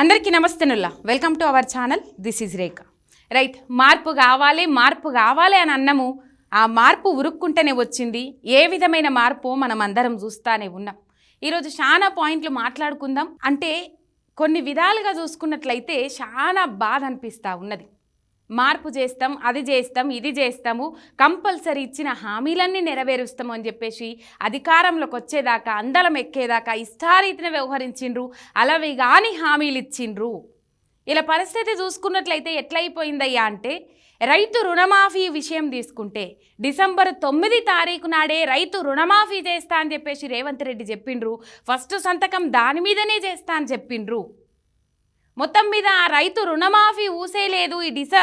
అందరికీ నమస్తేనుల్లా. Welcome to our channel this is Rekha right మార్పు కావాలి మార్పు కావాలి అని అన్నము. ఆ మార్పు ఉరుక్కుంటేనే వచ్చింది. ఏ విధమైన మార్పు మనం అందరం చూస్తానే ఉన్నాం. ఈరోజు చాలా పాయింట్లు మాట్లాడుకుందాం. అంటే కొన్ని విధాలుగా చూసుకున్నట్లయితే చాలా బాధ అనిపిస్తూ ఉన్నది. మార్పు చేస్తాం అది చేస్తాం ఇది చేస్తాము కంపల్సరీ ఇచ్చిన హామీలన్నీ నెరవేరుస్తాము అని చెప్పేసి అధికారంలోకి వచ్చేదాకా అందలం ఎక్కేదాకా ఇష్టారీతిన వ్యవహరించిండ్రు అలవి కాని హామీలు ఇచ్చిండ్రు. ఇలా పరిస్థితి చూసుకున్నట్లయితే ఎట్లయిపోయిందయ్యా అంటే రైతు రుణమాఫీ విషయం తీసుకుంటే డిసెంబర్ తొమ్మిది తారీఖు నాడే రైతు రుణమాఫీ చేస్తా అని చెప్పేసి రేవంత్ రెడ్డి చెప్పిండ్రు ఫస్ట్ సంతకం దాని మీదనే చేస్తా అని చెప్పిండ్రు. మొత్తం మీద ఆ రైతు రుణమాఫీ ఊసేలేదు. ఈ డిస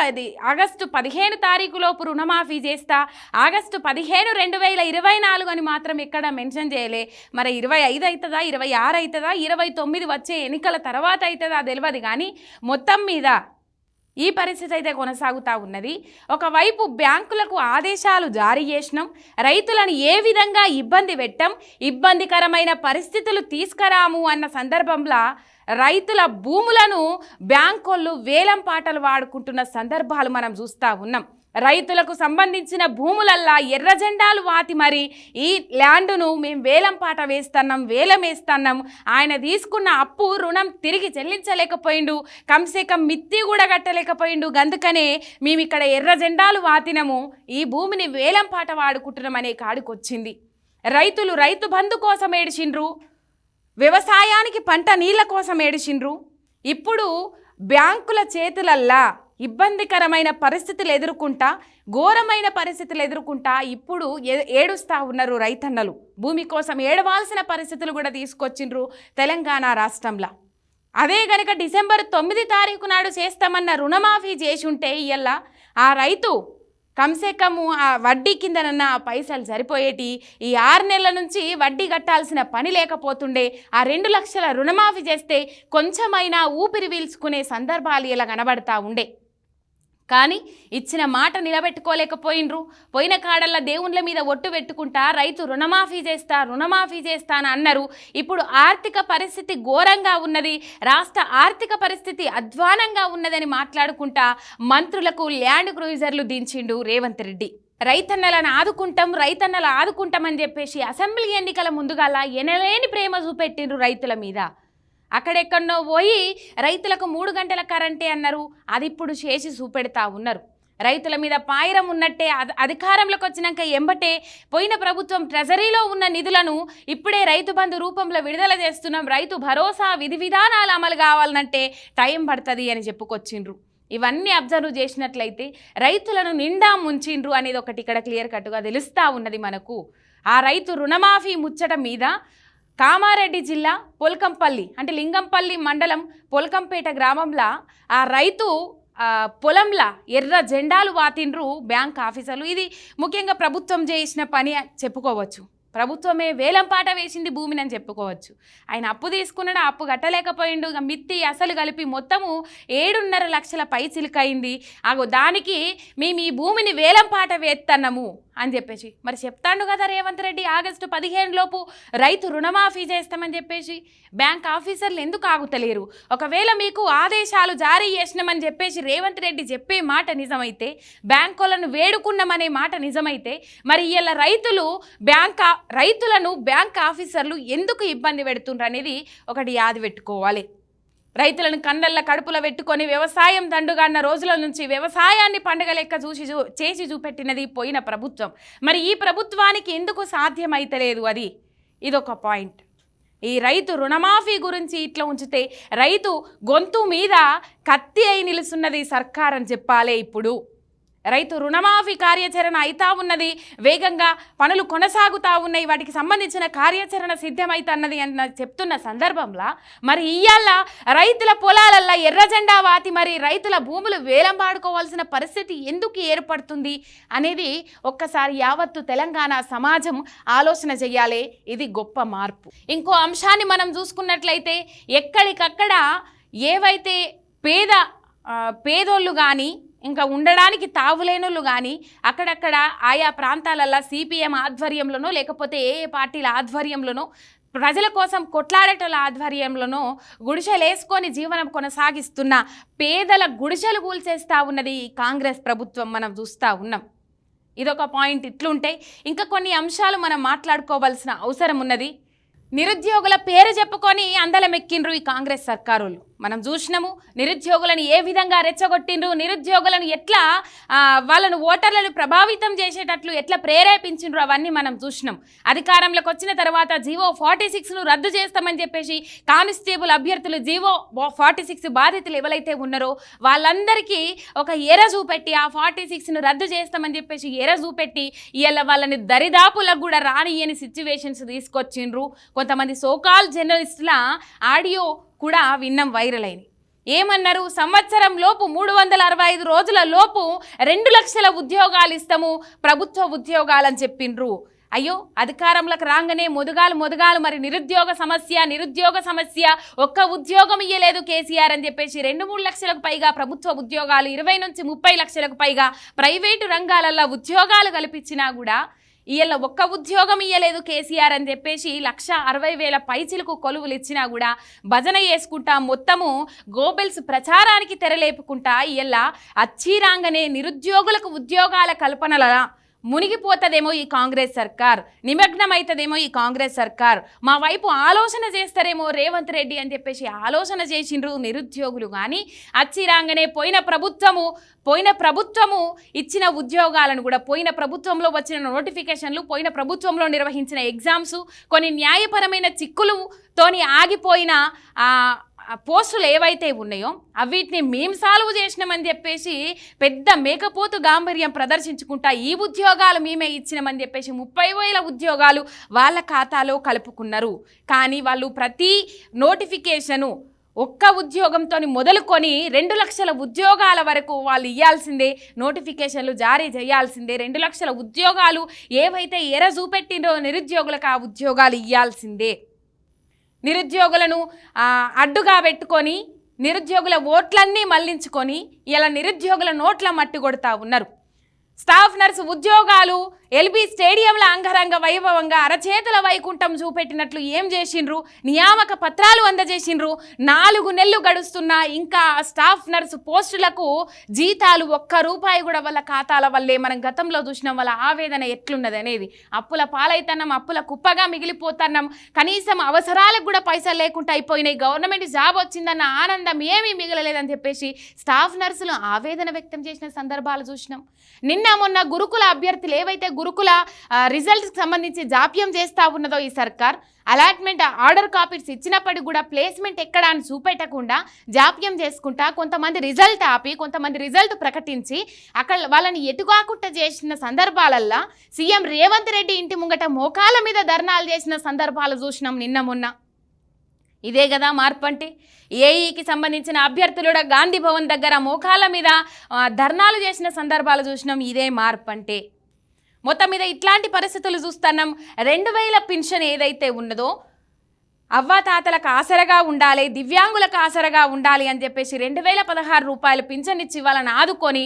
ఆగస్టు పదిహేను తారీఖులోపు రుణమాఫీ చేస్తా. ఆగస్టు పదిహేను రెండు వేల ఇరవై నాలుగు అని మాత్రం ఎక్కడ మెన్షన్ చేయలే. మరి ఇరవై ఐదు అవుతుందా ఇరవై ఆరు అవుతుందా ఇరవై తొమ్మిది వచ్చే ఎన్నికల తర్వాత అవుతుందా తెలియదు కానీ మొత్తం మీద ఈ పరిస్థితి అయితే కొనసాగుతూ ఉన్నది. ఒకవైపు బ్యాంకులకు ఆదేశాలు జారీ చేసినాం. రైతులను ఏ విధంగా ఇబ్బంది పెట్టాం ఇబ్బందికరమైన పరిస్థితులు తీసుకురాము అన్న సందర్భంలో రైతుల భూములను బ్యాంకోళ్ళు వేలం పాటలు వాడుకుంటున్న సందర్భాలు మనం చూస్తూ ఉన్నాం. రైతులకు సంబంధించిన భూములల్లా ఎర్ర జెండాలు వాతి మరి ఈ ల్యాండును మేము వేలం పాట వేస్తున్నాం వేలం వేస్తున్నాం. ఆయన తీసుకున్న అప్పు రుణం తిరిగి చెల్లించలేకపోయిండు. కంసే కం మిత్తి కూడా కట్టలేకపోయిండు. అందుకనే మేము ఇక్కడ ఎర్ర జెండాలు వాతినము ఈ భూమిని వేలం పాట వాడుకుంటున్నాం అనే కాడికొచ్చింది. రైతులు రైతు బంధు కోసం ఏడిచిండ్రు? వ్యవసాయానికి పంట నీళ్ళ కోసం ఏడిచిండ్రు? ఇప్పుడు బ్యాంకుల చేతులల్లా ఇబ్బందికరమైన పరిస్థితులు ఎదుర్కొంటా ఘోరమైన పరిస్థితులు ఎదుర్కొంటా ఇప్పుడు ఏ- ఏడుస్తా ఉన్నారు రైతన్నలు. భూమి కోసం ఏడవాల్సిన పరిస్థితులు కూడా తీసుకొచ్చిండ్రు తెలంగాణ రాష్ట్రంలో. అదే గనక డిసెంబర్ తొమ్మిది తారీఖు నాడు చేస్తామన్న రుణమాఫీ చేసి ఉంటే ఇయ్యల్లా ఆ రైతు కమ్సే కమ్ ఆ వడ్డీ కిందనన్న ఆ పైసలు సరిపోయేటి ఈ ఆరు నెలల నుంచి వడ్డీ కట్టాల్సిన పని లేకపోతుండే ఆ రెండు లక్షల రుణమాఫీ చేస్తే కొంచెమైనా ఊపిరి పీల్చుకునే సందర్భాలు ఇలా కనబడతా ఉండే. కానీ ఇచ్చిన మాట నిలబెట్టుకోలేకపోయినరు. పోయిన కాడల్లా దేవుళ్ళ మీద ఒట్టు పెట్టుకుంటా రైతు రుణమాఫీ చేస్తా రుణమాఫీ చేస్తా అని అన్నారు. ఇప్పుడు ఆర్థిక పరిస్థితి ఘోరంగా ఉన్నది. రాష్ట్ర ఆర్థిక పరిస్థితి అధ్వానంగా ఉన్నదని మాట్లాడుకుంటా మంత్రులకు ల్యాండ్ క్రూయిజర్లు దించిండు రేవంత్ రెడ్డి. రైతన్నలను ఆదుకుంటాం రైతన్నలు ఆదుకుంటామని చెప్పేసి అసెంబ్లీ ఎన్నికల ముందుగాల ఎనలేని ప్రేమ చూపెట్టిండ్రు రైతుల మీద. అక్కడెక్కడనో పోయి రైతులకు మూడు గంటల కరెంటే అన్నారు. అది ఇప్పుడు చేసి చూపెడతా ఉన్నారు. రైతుల మీద పాయిరం ఉన్నట్టే అధ- అధికారంలోకి వచ్చినాక ఎంబటే పోయిన ప్రభుత్వం ట్రెజరీలో ఉన్న నిధులను ఇప్పుడే రైతు బంధు రూపంలో విడుదల చేస్తున్నాం. రైతు భరోసా విధి విధానాలు అమలు కావాలంటే టైం పడుతుంది అని చెప్పుకొచ్చిండ్రు. ఇవన్నీ అబ్జర్వ్ చేసినట్లయితే రైతులను నిండా ముంచిండ్రు అనేది ఒకటి ఇక్కడ క్లియర్ కట్గా తెలుస్తూ ఉన్నది మనకు. ఆ రైతు రుణమాఫీ ముచ్చట మీద కామారెడ్డి జిల్లా పొలకంపల్లి అంటే లింగంపల్లి మండలం పొలకంపేట గ్రామంలో ఆ రైతు పొలంలో పొలంలా ఎర్ర జెండాలు వాతిండ్రు బ్యాంక్ ఆఫీసర్లు. ఇది ముఖ్యంగా ప్రభుత్వం చేసిన పని చెప్పుకోవచ్చు. ప్రభుత్వమే వేలం పాట వేసింది భూమిని అని చెప్పుకోవచ్చు. ఆయన అప్పు తీసుకున్నాడు అప్పు కట్టలేకపోయిండు ఇక మిత్తి అసలు కలిపి మొత్తము ఏడున్నర లక్షల పై చిలుకైంది. ఆగో దానికి మేము ఈ భూమిని వేలం పాట వేత్తన్నాము అని చెప్పేసి. మరి చెప్తాండు కదా రేవంత్ రెడ్డి ఆగస్టు పదిహేను లోపు రైతు రుణమాఫీ చేస్తామని చెప్పేసి. బ్యాంక్ ఆఫీసర్లు ఎందుకు ఆగుతలేరు? ఒకవేళ మీకు ఆదేశాలు జారీ చేసినామని చెప్పేసి రేవంత్ రెడ్డి చెప్పే మాట నిజమైతే బ్యాంకులను వేడుకున్నామనే మాట నిజమైతే మరి ఇలా రైతులు బ్యాంక్ రైతులను బ్యాంక్ ఆఫీసర్లు ఎందుకు ఇబ్బంది పెడుతుండ్రు అనేది ఒకటి యాది పెట్టుకోవాలి. రైతులను కన్నెల్ల కడుపులో పెట్టుకొని వ్యవసాయం దండుగాన్న రోజుల నుంచి వ్యవసాయాన్ని పండుగ లెక్క చూసి చూ చేసి చూపెట్టినది పోయిన ప్రభుత్వం. మరి ఈ ప్రభుత్వానికి ఎందుకు సాధ్యమైతలేదు అది? ఇదొక పాయింట్. ఈ రైతు రుణమాఫీ గురించి ఇట్లా ఉంచితే రైతు గొంతు మీద కత్తి అయి నిలుస్తున్నది సర్కార్ అని చెప్పాలే ఇప్పుడు. రైతు రుణమాఫీ కార్యాచరణ అయితా ఉన్నది వేగంగా పనులు కొనసాగుతా ఉన్నాయి వాటికి సంబంధించిన కార్యాచరణ సిద్ధమైతున్నది అన్న చెప్తున్న సందర్భంలో మరి ఇయ్యాల రైతుల పొలాలల్లో ఎర్రజెండా వాతి మరి రైతుల భూములు వేలం పాడుకోవాల్సిన పరిస్థితి ఎందుకు ఏర్పడుతుంది అనేది ఒక్కసారి యావత్తు తెలంగాణ సమాజం ఆలోచన చేయాలి ఇది గొప్ప మార్పు. ఇంకో అంశాన్ని మనం చూసుకున్నట్లయితే ఎక్కడికక్కడ ఏవైతే పేద పేదోళ్ళు కానీ ఇంకా ఉండడానికి తావులేనోళ్ళు కానీ అక్కడక్కడ ఆయా ప్రాంతాలల్లో సిపిఎం ఆధ్వర్యంలోనో లేకపోతే ఏ ఏ పార్టీల ఆధ్వర్యంలోనో ప్రజల కోసం కొట్లాడేటోళ్ళ ఆధ్వర్యంలోనో గుడిసెలేసుకొని జీవనం కొనసాగిస్తున్న పేదల గుడిసెలు కూల్చేస్తూ ఉన్నది ఈ కాంగ్రెస్ ప్రభుత్వం మనం చూస్తూ ఉన్నాం. ఇదొక పాయింట్ ఇట్లుంటే ఇంకా కొన్ని అంశాలు మనం మాట్లాడుకోవాల్సిన అవసరం ఉన్నది. నిరుద్యోగుల పేరు చెప్పుకొని అందలం ఎక్కిండ్రు ఈ కాంగ్రెస్ సర్కారులు. మనం చూసినాము నిరుద్యోగులను ఏ విధంగా రెచ్చగొట్టిండ్రు నిరుద్యోగులను ఎట్లా వాళ్ళను ఓటర్లను ప్రభావితం చేసేటట్లు ఎట్లా ప్రేరేపించిండ్రు అవన్నీ మనం చూసినాం. అధికారంలోకి వచ్చిన తర్వాత జీవో ఫార్టీ సిక్స్ను రద్దు చేస్తామని చెప్పేసి కానిస్టేబుల్ అభ్యర్థులు జీవో ఫార్టీ సిక్స్ బాధితులు ఎవరైతే ఉన్నారో వాళ్ళందరికీ ఒక ఎర చూపెట్టి ఆ ఫార్టీ సిక్స్ను రద్దు చేస్తామని చెప్పేసి ఎర చూపెట్టి ఇవాళ వాళ్ళని దరిదాపులకు కూడా రానియని సిచ్యువేషన్స్ తీసుకొచ్చిండ్రు. కొంతమంది సోకాల్ జర్నలిస్టుల ఆడియో కూడా విన్నాం వైరల్ అయినాయి ఏమన్నారు? సంవత్సరం లోపు మూడు వందల అరవై ఐదు రోజుల లోపు రెండు లక్షల ఉద్యోగాలు ఇస్తాము ప్రభుత్వ ఉద్యోగాలని చెప్పిండ్రు. అయ్యో అధికారంలోకి రాగానే మొదుగాలు మొదుగాలు మరి నిరుద్యోగ సమస్య నిరుద్యోగ సమస్య ఒక్క ఉద్యోగం ఇయ్యలేదు కేసీఆర్ అని చెప్పేసి రెండు మూడు లక్షలకు పైగా ప్రభుత్వ ఉద్యోగాలు ఇరవై నుంచి ముప్పై లక్షలకు పైగా ప్రైవేటు రంగాలలో ఉద్యోగాలు కల్పించినా కూడా ఇయ్యాల ఒక్క ఉద్యోగం ఇయ్యలేదు కేసీఆర్ అని చెప్పేసి లక్ష అరవై వేల పైచిలకు కొలువులు ఇచ్చినా కూడా భజన చేసుకుంటా మొత్తము గోబెల్స్ ప్రచారానికి తెరలేపుకుంటా ఇయ్యాల అచ్చిరాంగనే నిరుద్యోగులకు ఉద్యోగాల కల్పనల మునిగిపోతుందేమో ఈ కాంగ్రెస్ సర్కార్ నిమగ్నమవుతుందేమో ఈ కాంగ్రెస్ సర్కార్. మా వైపు ఆలోచన చేస్తారేమో రేవంత్ రెడ్డి అని చెప్పేసి ఆలోచన చేసిండ్రు నిరుద్యోగులు కానీ అచ్చిరాగానే పోయిన ప్రభుత్వము పోయిన ప్రభుత్వము ఇచ్చిన ఉద్యోగాలను కూడా పోయిన ప్రభుత్వంలో వచ్చిన నోటిఫికేషన్లు పోయిన ప్రభుత్వంలో నిర్వహించిన ఎగ్జామ్స్ కొన్ని న్యాయపరమైన చిక్కులు తోని ఆగిపోయిన ఆ పోస్టులు ఏవైతే ఉన్నాయో అవిటిని మేము సాల్వ్ చేసినామని చెప్పేసి పెద్ద మేకపోతు గాంభీర్యం ప్రదర్శించుకుంటా ఈ ఉద్యోగాలు మేమే ఇచ్చినామని చెప్పేసి ముప్పై వేల ఉద్యోగాలు వాళ్ళ ఖాతాలో కలుపుకున్నారు. కానీ వాళ్ళు ప్రతి నోటిఫికేషను ఒక్క ఉద్యోగంతో మొదలుకొని రెండు లక్షల ఉద్యోగాల వరకు వాళ్ళు ఇవ్వాల్సిందే నోటిఫికేషన్లు జారీ చేయాల్సిందే రెండు లక్షల ఉద్యోగాలు ఏవైతే ఎర చూపెట్టిందో నిరుద్యోగులకు ఆ ఉద్యోగాలు ఇవ్వాల్సిందే నిరుద్యోగులను అడ్డుగా పెట్టుకొని నిరుద్యోగుల ఓట్లన్నీ మళ్ళించుకొని ఇలా నిరుద్యోగుల నోట్ల మట్టి కొడతా ఉన్నారు. స్టాఫ్ నర్సు ఉద్యోగాలు ఎల్బీ స్టేడియంల అంగరంగ వైభవంగా అరచేతుల వైకుంఠం చూపెట్టినట్లు ఏం చేసిండ్రు? నియామక పత్రాలు అందజేసిండ్రు? నాలుగు నెలలు గడుస్తున్నా ఇంకా స్టాఫ్ నర్సు పోస్టులకు జీతాలు ఒక్క రూపాయి కూడా వాళ్ళ ఖాతాల వల్లే మనం గతంలో చూసిన వాళ్ళ ఆవేదన ఎట్లున్నది అనేది. అప్పుల పాలైతన్నాం అప్పుల కుప్పగా మిగిలిపోతున్నాం. కనీసం అవసరాలకు కూడా పైసలు లేకుండా అయిపోయినాయి. గవర్నమెంట్ జాబ్ వచ్చిందన్న ఆనందం ఏమీ మిగలలేదని చెప్పేసి స్టాఫ్ నర్సులు ఆవేదన వ్యక్తం చేసిన సందర్భాలు చూసినాం. నిన్న మొన్న గురుకుల అభ్యర్థులు ఏవైతే గురుకుల రిజల్ట్కి సంబంధించి జాప్యం చేస్తా ఉన్నదో ఈ సర్కార్. అలాట్మెంట్ ఆర్డర్ కాపీస్ ఇచ్చినప్పటికి కూడా ప్లేస్మెంట్ ఎక్కడ అని చూపెట్టకుండా జాప్యం చేసుకుంటా కొంతమంది రిజల్ట్ ఆపి కొంతమంది రిజల్ట్ ప్రకటించి అక్కడ వాళ్ళని ఎటుకాకుండా చేసిన సందర్భాలల్లో సీఎం రేవంత్ రెడ్డి ఇంటి ముంగట మోకాల మీద ధర్నాలు చేసిన సందర్భాలు చూసినాం నిన్న మొన్న. ఇదే కదా మార్పు అంటే? ఏఈకి సంబంధించిన అభ్యర్థులు కూడా గాంధీ భవన్ దగ్గర మోకాల మీద ధర్నాలు చేసిన సందర్భాలు చూసినాం ఇదే మార్పు అంటే. మొత్తం మీద ఇట్లాంటి పరిస్థితులు చూస్తున్నాం. రెండు వేల పెన్షన్ ఏదైతే ఉన్నదో అవ్వాతాతలకు ఆసరగా ఉండాలి దివ్యాంగులకు ఆసరగా ఉండాలి అని చెప్పేసి రెండు వేల పదహారు రూపాయలు పింఛన్ ఇచ్చి వాళ్ళని ఆదుకొని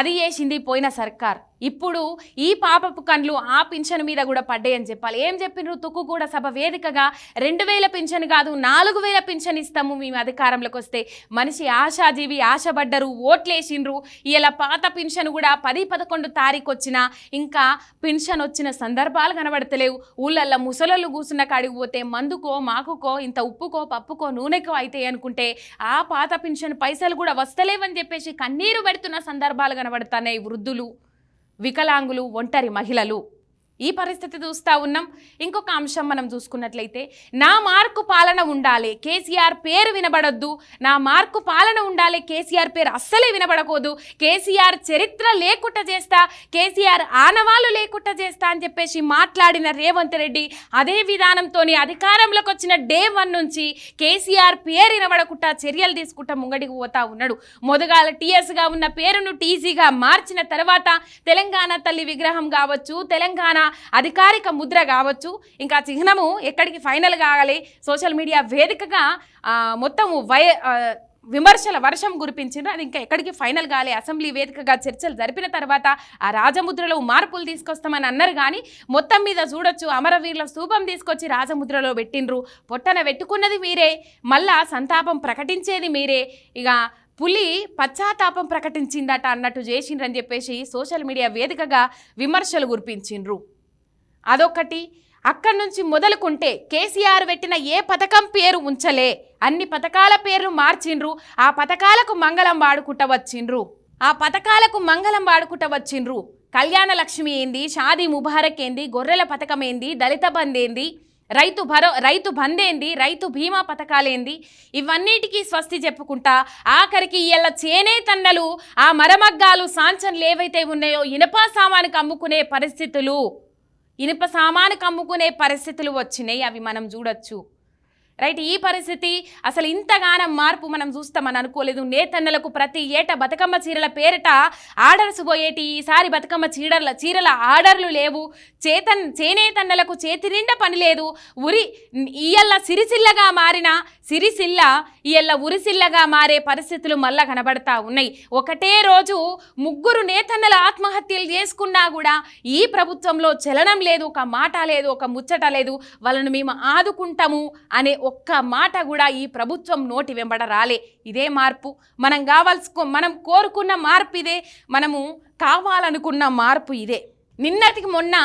అది చేసింది పోయిన సర్కార్. ఇప్పుడు ఈ పాపపు కండ్లు ఆ పింఛను మీద కూడా పడ్డాయని చెప్పాలి. ఏం చెప్పిండ్రు తుక్కు కూడా సభ వేదికగా రెండు వేల పింఛను కాదు నాలుగు వేల పింఛను ఇస్తాము మేము అధికారంలోకి వస్తే. మనిషి ఆశాజీవి ఆశపడ్డరు ఓట్లేసిండ్రు. ఇలా పాత పింఛను కూడా పది పదకొండు తారీఖు వచ్చిన ఇంకా పింఛన్ వచ్చిన సందర్భాలు కనబడతలేవు. ఊళ్ళల్లో ముసలోళ్ళు కూసున్న కాడికి పోతే మందుకో మాకుకో ఇంత ఉప్పుకో పప్పుకో నూనెకో అయితే అనుకుంటే ఆ పాత పింఛన్ పైసలు కూడా వస్తలేవని చెప్పేసి కన్నీరు పెడుతున్న సందర్భాలు కనబడుతున్నాయి వృద్ధులు. వికలాంగులు ఒంటరి మహిళలు. ఈ పరిస్థితి చూస్తూ ఉన్నాం. ఇంకొక అంశం మనం చూసుకున్నట్లయితే నా మార్కు పాలన ఉండాలి కేసీఆర్ పేరు వినబడొద్దు. నా మార్కు పాలన ఉండాలి కేసీఆర్ పేరు అస్సలే వినబడకూడదు. కేసీఆర్ చరిత్ర లేకుండా చేస్తా కేసీఆర్ ఆనవాళ్ళు లేకుండా చేస్తా అని చెప్పేసి మాట్లాడిన రేవంత్ రెడ్డి అదే విధానంతో అధికారంలోకి వచ్చిన డే వన్ నుంచి కేసీఆర్ పేరు వినబడకుండా చర్యలు తీసుకుంటా ముంగడికి పోతా ఉన్నాడు. మొదగాల టీఎస్గా ఉన్న పేరును టీజీగా మార్చిన తర్వాత తెలంగాణ తల్లి విగ్రహం కావచ్చు తెలంగాణ అధికారిక ముద్ర కావచ్చు ఇంకా చిహ్నము ఎక్కడికి ఫైనల్ కావాలి సోషల్ మీడియా వేదికగా మొత్తం మొత్తము వై విమర్శల వర్షం కురిపించిండ్రు. అది ఇంకా ఎక్కడికి ఫైనల్ కాలే. అసెంబ్లీ వేదికగా చర్చలు జరిపిన తర్వాత ఆ రాజముద్రలో మార్పులు తీసుకొస్తామని అన్నారు. కానీ మొత్తం మీద చూడొచ్చు అమరవీరుల స్థూపం తీసుకొచ్చి రాజముద్రలో పెట్టిండ్రు. పొట్టన పెట్టుకున్నది మీరే. మళ్ళా సంతాపం ప్రకటించేది మీరే. ఇక పులి పశ్చాత్తాపం ప్రకటించిందట అన్నట్టు చేసిండ్రని చెప్పేసి సోషల్ మీడియా వేదికగా విమర్శలు కురిపించిండ్రు. అదొకటి అక్కడి నుంచి మొదలుకుంటే కేసీఆర్ పెట్టిన ఏ పథకం పేరు ఉంచలే. అన్ని పథకాల పేర్లు మార్చిండ్రు. ఆ పథకాలకు మంగళం వాడుకుంట వచ్చిండ్రు. ఆ పథకాలకు మంగళం వాడుకుంట వచ్చిండ్రు. కళ్యాణ లక్ష్మి ఏంది? షాదీ ముబారక్ ఏంది? గొర్రెల పథకం ఏంది? దళిత బంద్ ఏంది? రైతు భరో రైతు బందేంది రైతు బీమా పథకాలేంది ఇవన్నిటికీ స్వస్తి చెప్పుకుంటా ఆఖరికి ఇళ్ళ చేనేతన్నలు ఆ మరమగ్గాలు సాంచన్లు ఏవైతే ఉన్నాయో ఇనప సామానుకు అమ్ముకునే పరిస్థితులు. ఇనుప సామాను అమ్ముకునే పరిస్థితులు వచ్చినాయి అవి మనం చూడొచ్చు. రైట్ ఈ పరిస్థితి అసలు ఇంతగానం మార్పు మనం చూస్తామని అనుకోలేదు. నేతన్నలకు ప్రతి ఏటా బతుకమ్మ చీరల పేరిట ఆర్డర్స్ పోయేటి ఈసారి బతుకమ్మ చీరల చీరల ఆర్డర్లు లేవు. చేతన్ చేనేతన్నలకు చేతి నిండా పని లేదు. ఉరి ఇయ్యల్ల సిరిసిల్లగా మారిన సిరిసిల్ల ఇయల్ల ఉరిసిల్లగా మారే పరిస్థితులు మళ్ళా కనబడతా ఉన్నాయి. ఒకటే రోజు ముగ్గురు నేతన్నల ఆత్మహత్యలు చేసుకున్నా కూడా ఈ ప్రభుత్వంలో చలనం లేదు ఒక మాట లేదు ఒక ముచ్చట లేదు. వాళ్ళను మేము ఆదుకుంటాము అనే ఒక్క మాట కూడా ఈ ప్రభుత్వం నోటి వెంబడ రాలే. ఇదే మార్పు. మనం కావాల్సుకో మనం కోరుకున్న మార్పు ఇదే మనము కావాలనుకున్న మార్పు ఇదే. నిన్నటికి మొన్న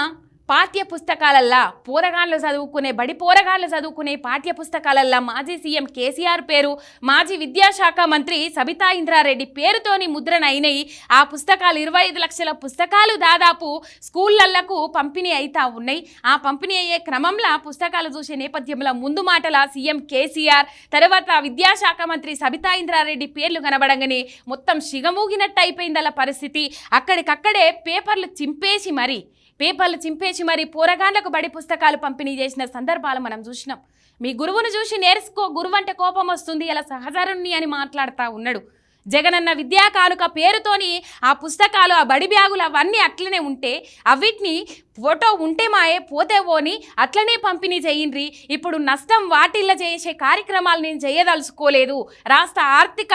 పాఠ్య పుస్తకాలల్లా పోరగాళ్ళు చదువుకునే బడి పోరగాళ్ళు చదువుకునే పాఠ్య పుస్తకాలల్లా మాజీ సీఎం కేసీఆర్ పేరు మాజీ విద్యాశాఖ మంత్రి సబితా ఇంద్రారెడ్డి పేరుతోని ముద్రణ అయినాయి ఆ పుస్తకాలు ఇరవై ఐదు లక్షల పుస్తకాలు దాదాపు స్కూళ్ళకు పంపిణీ అవుతా ఉన్నాయి. ఆ పంపిణీ అయ్యే క్రమంలో పుస్తకాలు చూసే నేపథ్యంలో ముందు మాటల సీఎం కేసీఆర్. తర్వాత విద్యాశాఖ మంత్రి సబితా ఇంద్రారెడ్డి పేర్లు కనబడంగానే మొత్తం సిగమూగినట్టు అయిపోయింది అలా పరిస్థితి. అక్కడికక్కడే పేపర్లు చింపేసి మరి పేపర్లు చింపేసి మరి పోరగాండ్లకు బడి పుస్తకాలు పంపిణీ చేసిన సందర్భాలు మనం చూసినాం. మీ గురువును చూసి నేర్చుకో గురువు అంటే కోపం వస్తుంది ఇలా సహజరుణ్ణి అని మాట్లాడుతూ ఉన్నాడు. జగనన్న విద్యా కానుక పేరుతోని ఆ పుస్తకాలు ఆ బడి బ్యాగులు అవన్నీ అట్లనే ఉంటే అవిటిని ఫోటో ఉంటే మాయే పోతే పోని అట్లనే పంపిణీ చేయండి ఇప్పుడు నష్టం వాటిల్ల చేసే కార్యక్రమాలు నేను చేయదలుచుకోలేదు. రాష్ట్ర ఆర్థిక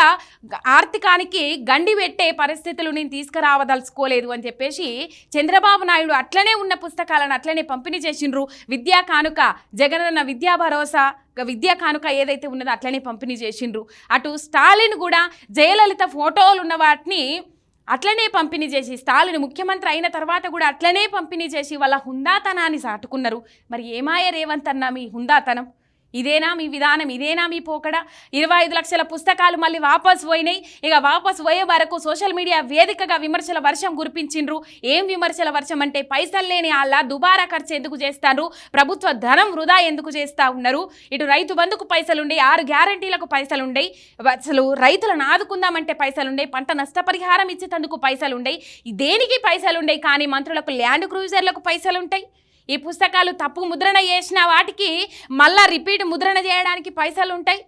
ఆర్థికానికి గండి పెట్టే పరిస్థితులు నేను తీసుకురావదలుచుకోలేదు అని చెప్పేసి చంద్రబాబు నాయుడు అట్లనే ఉన్న పుస్తకాలను అట్లనే పంపిణీ చేసిండ్రు. విద్యా కానుక జగనన్న విద్యా భరోసా విద్యా కానుక ఏదైతే ఉన్నదో అట్లనే పంపిణీ చేసిండ్రు. అటు స్టాలిన్ కూడా జయలలిత ఫోటోలు ఉన్న వాటిని అట్లనే పంపిణీ చేసి స్టాలిన్ ముఖ్యమంత్రి అయిన తర్వాత కూడా అట్లనే పంపిణీ చేసి వాళ్ళ హుందాతనాన్ని సాటుకున్నారు. మరి ఏమాయ రేవంత్ అన్న మీ హుందాతనం? ఇదేనా మీ విధానం? ఇదేనా మీ పోకడ? ఇరవై ఐదు లక్షల పుస్తకాలు మళ్ళీ వాపస్ పోయినాయి. ఇక వాపస్ పోయే వరకు సోషల్ మీడియా వేదికగా విమర్శల వర్షం కురిపించిండ్రు. ఏం విమర్శల వర్షం అంటే పైసలు లేని వాళ్ళ దుబారా ఖర్చు ఎందుకు చేస్తారు ప్రభుత్వ ధనం వృధా ఎందుకు చేస్తా ఉన్నారు? ఇటు రైతు బంధుకు పైసలుండే ఆరు గ్యారంటీలకు పైసలుండే అసలు రైతులను ఆదుకుందామంటే పైసలుండే పంట నష్టపరిహారం ఇచ్చేటందుకు పైసలుండే దేనికి పైసలుండే కానీ మంత్రులకు ల్యాండ్ క్రూజర్లకు పైసలుంటాయి? ఈ పుస్తకాలు తప్పు ముద్రణ చేసిన వాటికి మళ్ళా రిపీట్ ముద్రణ చేయడానికి పైసలు ఉంటాయి.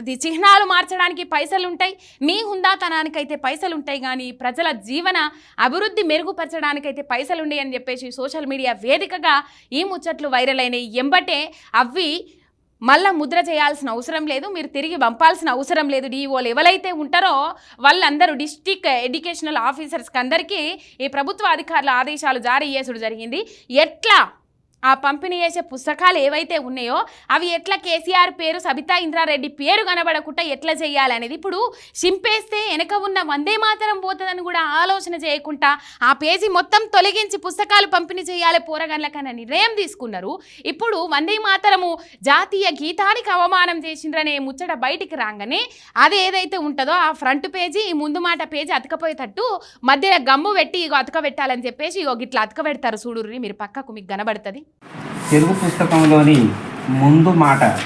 ఇది చిహ్నాలు మార్చడానికి పైసలు ఉంటాయి. మీ హుందాతనానికైతే పైసలు ఉంటాయి కానీ ప్రజల జీవన అభివృద్ధి మెరుగుపరచడానికైతే పైసలు ఉండయి అని చెప్పేసి సోషల్ మీడియా వేదికగా ఈ ముచ్చట్లు వైరల్ అయినాయి. ఎంబటే అవి మళ్ళా ముద్ర చేయాల్సిన అవసరం లేదు మీరు తిరిగి పంపాల్సిన అవసరం లేదు. డిఈఓలు ఎవరైతే ఉంటారో వాళ్ళందరూ డిస్టిక్ ఎడ్యుకేషనల్ ఆఫీసర్స్కి అందరికీ ఈ ప్రభుత్వ అధికారుల ఆదేశాలు జారీ చేసుడు జరిగింది. ఎట్లా ఆ పంపిణీ చేసే పుస్తకాలు ఏవైతే ఉన్నాయో అవి ఎట్లా కేసీఆర్ పేరు సబితా ఇంద్రారెడ్డి పేరు కనబడకుండా ఎట్లా చేయాలనేది ఇప్పుడు చింపేస్తే వెనక ఉన్న వందే మాతరం పోతుందని కూడా ఆలోచన చేయకుండా ఆ పేజీ మొత్తం తొలగించి పుస్తకాలు పంపిణీ చేయాలి పోరగాళ్ళకన్న నిర్ణయం తీసుకున్నారు. ఇప్పుడు వందే మాతరము జాతీయ గీతానికి అవమానం చేసిండ్రనే ముచ్చట బయటికి రాగానే అది ఏదైతే ఉంటుందో ఆ ఫ్రంట్ పేజీ ఈ ముందు మాట పేజీ అతకపోయేటట్టు మధ్యలో గమ్ము పెట్టి ఇగో అతక పెట్టాలని చెప్పేసి ఇగో గిట్లా అతక పెడతారు చూడుర్రి మీరు పక్కకు మీకు కనబడుతుంది. తెలుగు పుస్తకంలోని ముందు మాట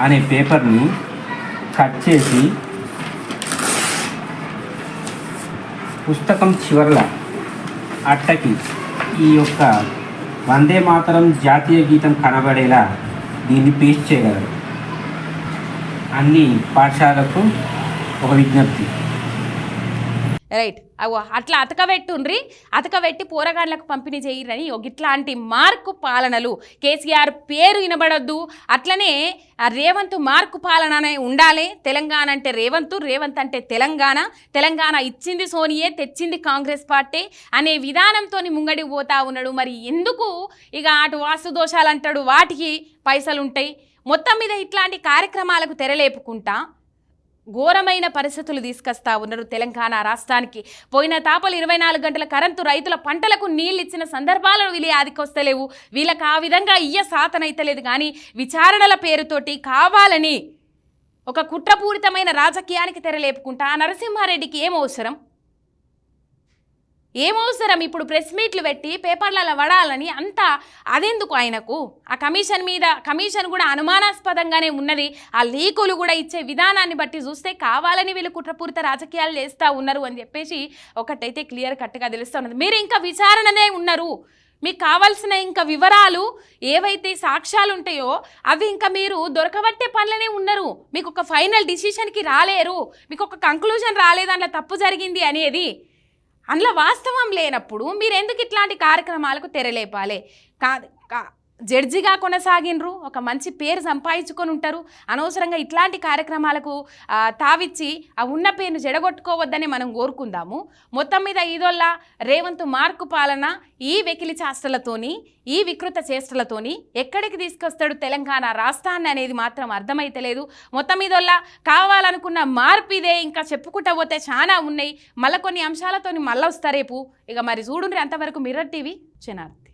అనే పేపర్ని కట్ చేసి పుస్తకం చివరల అట్టకి ఈ యొక్క వందే మాతరం జాతీయ గీతం కనబడేలా దీన్ని పేస్ట్ చేయగలరు. అన్ని పాఠశాలకు ఒక విజ్ఞప్తి. రైట్ అగో అట్లా అతకబెట్టుండ్రి. అతకబెట్టి పోరగాళ్ళకు పంపిణీ చేయరని ఒక ఇట్లాంటి మార్కు పాలనలు. కేసీఆర్ పేరు వినబడొద్దు. అట్లనే రేవంత్ మార్కు పాలన అనే ఉండాలి. తెలంగాణ అంటే రేవంత్ రేవంత్ అంటే తెలంగాణ. తెలంగాణ ఇచ్చింది సోనియే తెచ్చింది కాంగ్రెస్ పార్టీ అనే విధానంతో ముంగడికి పోతా ఉన్నాడు. మరి ఎందుకు? ఇక అటు వాస్తు దోషాలు అంటాడు వాటికి పైసలు ఉంటాయి మొత్తం మీద ఇట్లాంటి కార్యక్రమాలకు తెరలేపుకుంటా ఘోరమైన పరిస్థితులు తీసుకొస్తా ఉన్నారు తెలంగాణ రాష్ట్రానికి. పోయిన తాపలు ఇరవై నాలుగు గంటల కరెంటు రైతుల పంటలకు నీళ్ళు ఇచ్చిన సందర్భాలను వీళ్ళు ఆదికొస్తలేవు వీళ్ళకి ఆ విధంగా ఇయ్య సాతనైతలేదు కానీ విచారణల పేరుతోటి కావాలని ఒక కుట్రపూరితమైన రాజకీయానికి తెరలేపుకుంటా ఆ నరసింహారెడ్డికి ఏం అవసరం? ఏమవసరం? ఇప్పుడు ప్రెస్ మీట్లు పెట్టి పేపర్లలో వడాలని అంతా అదెందుకు ఆయనకు? ఆ కమిషన్ మీద కమిషన్ కూడా అనుమానాస్పదంగానే ఉన్నది. ఆ లీకులు కూడా ఇచ్చే విధానాన్ని బట్టి చూస్తే కావాలని వీళ్ళు కుట్రపూరిత రాజకీయాలు చేస్తూ ఉన్నారు అని చెప్పేసి ఒకటైతే క్లియర్ కట్గా తెలుస్తూ ఉన్నది మీరు ఇంకా విచారణనే ఉన్నారు. మీకు కావాల్సిన ఇంకా వివరాలు ఏవైతే సాక్ష్యాలు ఉంటాయో అవి ఇంకా మీరు దొరకబట్టే పనులనే ఉన్నారు. మీకు ఒక ఫైనల్ డిసిషన్కి రాలేరు. మీకు ఒక కంక్లూజన్ రాలేదు అందులో తప్పు జరిగింది అనేది అందులో వాస్తవం లేనప్పుడు మీరు ఎందుకు ఇట్లాంటి కార్యక్రమాలకు తెరలేపాలి? కా కా- జడ్జిగా కొనసాగినరు ఒక మంచి పేరు సంపాదించుకొని ఉంటారు. అనవసరంగా ఇట్లాంటి కార్యక్రమాలకు తావిచ్చి ఆ ఉన్న పేరును జడగొట్టుకోవద్దని మనం కోరుకుందాము. మొత్తం మీద ఈదొల్ల రేవంత్ మార్కు పాలన ఈ వెకిలి చేష్టలతోని ఈ వికృత చేష్టలతోని ఎక్కడికి తీసుకొస్తాడు తెలంగాణ రాష్ట్రాన్ని అనేది మాత్రం అర్థమైతలేదు మొత్తం మీదొల్ల కావాలనుకున్న మార్పు ఇదే ఇంకా చెప్పుకుంటా పోతే చాలా ఉన్నాయి. మళ్ళీ కొన్ని అంశాలతోని మళ్ళీ వస్తా రేపు. ఇక మరి చూడుండ్రి అంతవరకు మిర్రర్ టీవీ చెనార్తి.